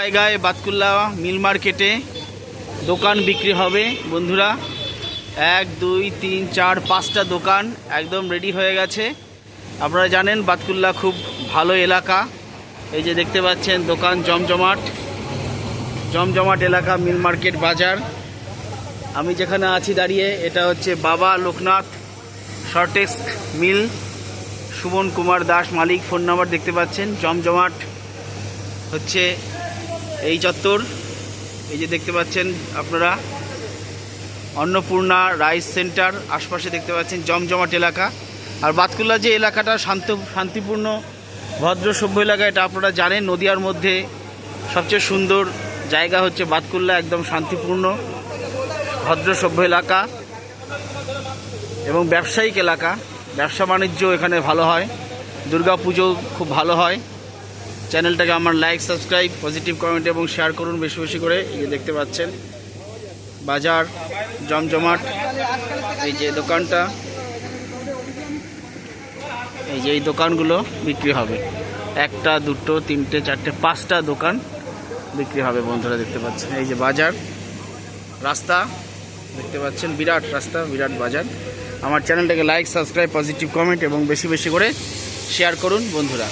জায়গায় বাতকুল্লা মিল মার্কেটে দোকান বিক্রি হবে। বন্ধুরা, এক, দুই, তিন, চার, পাঁচটা দোকান একদম রেডি হয়ে গেছে। আপনারা জানেন বাতকুল্লা খুব ভালো এলাকা। এই যে দেখতে পাচ্ছেন, দোকান জমজমাট। জমজমাট এলাকা, মিল মার্কেট বাজার। আমি যেখানে আছি দাঁড়িয়ে, এটা হচ্ছে বাবা লোকনাথ শর্টেক্স মিল। সুমন কুমার দাস মালিক, ফোন নাম্বার দেখতে পাচ্ছেন। জমজমাট হচ্ছে এই চত্বর, এই যে দেখতে পাচ্ছেন আপনারা, অন্নপূর্ণা রাইস সেন্টার, আশপাশে দেখতে পাচ্ছেন জমজমাট এলাকা। আর বাতকুল্লা যে এলাকাটা শান্ত, শান্তিপূর্ণ, ভদ্র, সভ্য এলাকা, এটা আপনারা জানেন, নদিয়ার মধ্যে সবচেয়ে সুন্দর জায়গা হচ্ছে বাতকুল্লা, একদম শান্তিপূর্ণ, ভদ্র, সভ্য এলাকা এবং ব্যবসায়িক এলাকা। ব্যবসা বাণিজ্য এখানে ভালো হয় দুর্গা পুজো খুব ভালো হয়। চ্যানেলটাকে আমার লাইক সাবস্ক্রাইব পজিটিভ কমেন্ট এবং শেয়ার করুন বেশি বেশি করে। এই যে দেখতে পাচ্ছেন, বাজার জমজমাট, এই যে দোকানটা, এই যে এই দোকানগুলো বিক্রি হবে। একটা, দুটো, তিনটে, চারটে, পাঁচটা দোকান বিক্রি হবে বন্ধুরা, দেখতে পাচ্ছেন। এই যে বাজার, রাস্তা, দেখতে পাচ্ছেন, বিরাট রাস্তা, বিরাট বাজার। আমার চ্যানেলটাকে লাইক সাবস্ক্রাইব পজিটিভ কমেন্ট এবং বেশি বেশি করে শেয়ার করুন বন্ধুরা।